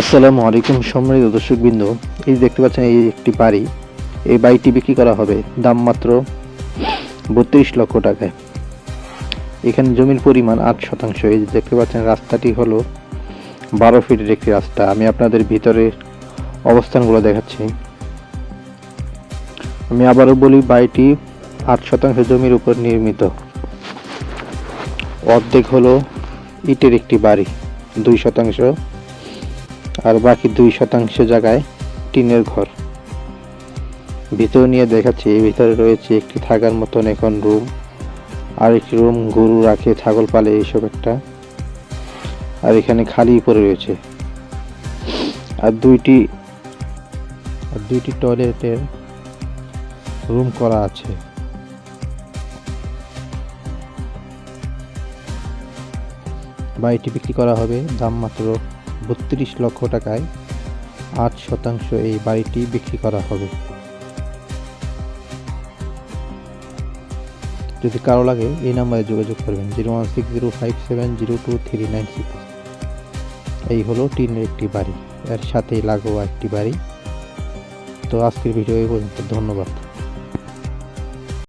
আসসালামু আলাইকুম সম্মানিত দর্শকবৃন্দ। এই দেখতে পাচ্ছেন, এই একটি বাড়ি। এই বাড়িটি বিক্রি করা হবে দাম মাত্র বত্রিশ লক্ষ টাকায়। এখানে জমির পরিমাণ আট শতাংশ। এই দেখতে পাচ্ছেন, রাস্তাটি হলো বারো ফিটের একটি রাস্তা। আমি আপনাদের ভিতরের অবস্থানগুলো দেখাচ্ছি। আমি আবারও বলি, বাড়িটি আট শতাংশ জমির উপর নির্মিত। অর্ধেক হলো ইটের একটি বাড়ি, দুই শতাংশ আর বাকি দুই শতাংশ জায়গায় টিনের ঘর। ভিতরে নিয়ে দেখাচ্ছি ভিতরে রয়েছে একটি থাকার মতন এখন রুম, আর একটি রুম গরু রাখে, ছাগল পালে, এইসব একটা। আর এখানে খালি পড়ে রয়েছে। আর দুইটি আর দুইটি টয়লেটের রুম করা আছে। বাড়িটি বিক্রি করা হবে, দাম মাত্র বত্রিশ লক্ষ টাকায় আট শতাংশ এই বাড়িটি বিক্রি করা হবে। যদি কারও লাগে, এই নাম্বারে যোগাযোগ করবেন, zero one six zero five seven zero two three nine six. এই হলো টিনের একটি বাড়ি, এর সাথেই লাগোয়া একটি বাড়ি। তো আজকের ভিডিও এই পর্যন্ত, ধন্যবাদ।